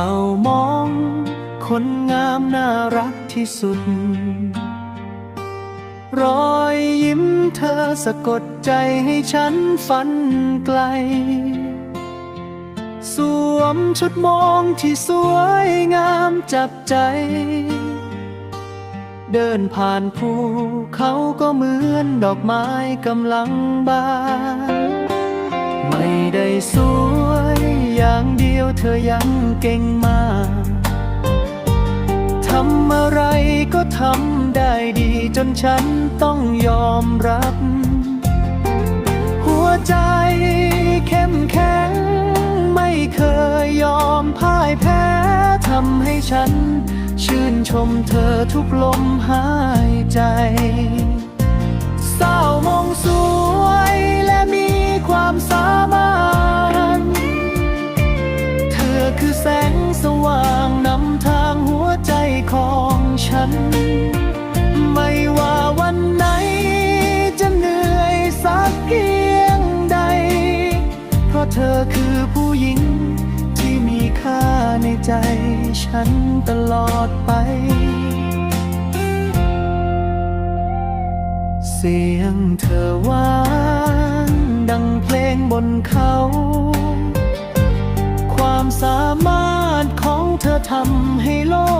าวมอง คนงามน่ารักที่สุด รอยยิ้มเธอสะกดใจให้ฉันฝันไกล สวมชุดมองที่สวยงามจับใจ เดินผ่านภูเขาก็เหมือนดอกไม้กำลังบาน ไม่ได้สวยอย่างเดียวเธอยังเก่งมากทำอะไรก็ทำได้ดีจนฉันต้องยอมรับ หัวใจเข้มแข็ง ไม่เคยยอมพ่ายแพ้ทำให้ฉัน ชื่นชมเธอทุกลมหายใจสาวมองสว ฉัน ไม่ว่าวันไหน จะเหนื่อยสักเพียงใด เพราะเธอคือผู้หญิง ที่มีค่าในใจฉันตลอดไป เสียงเธอหวานดังเพลงบนเขา ความสามารถของเธอทำให้โลก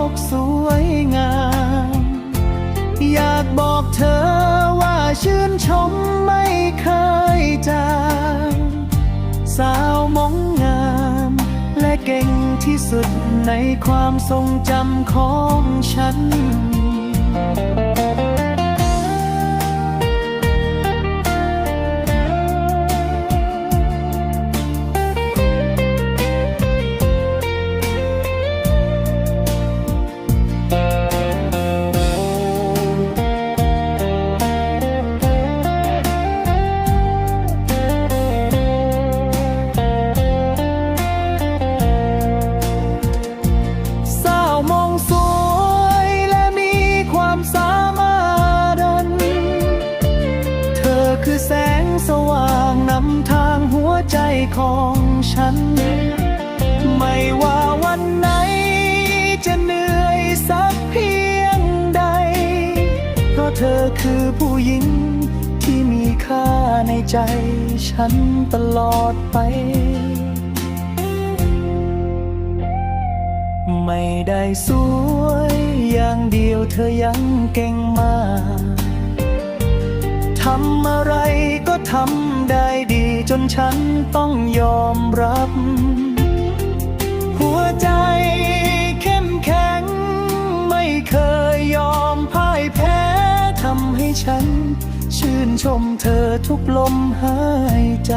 ที่สุดในความทรงจำของฉัน ใจของฉัน ไม่ว่าวันไหน จะเหนื่อยสักเพียงใด เพราะเธอคือผู้หญิงที่มีค่าในใจฉันตลอดไป ไม่ได้สวยอย่างเดียวเธอยังเก่งมาก ทำอะไรก็ทำได้ดี จนฉันต้องยอมรับ หัวใจเข้มแข็ง ไม่เคยยอมพ่ายแพ้ทำให้ฉัน ชื่นชมเธอทุกลมหายใจ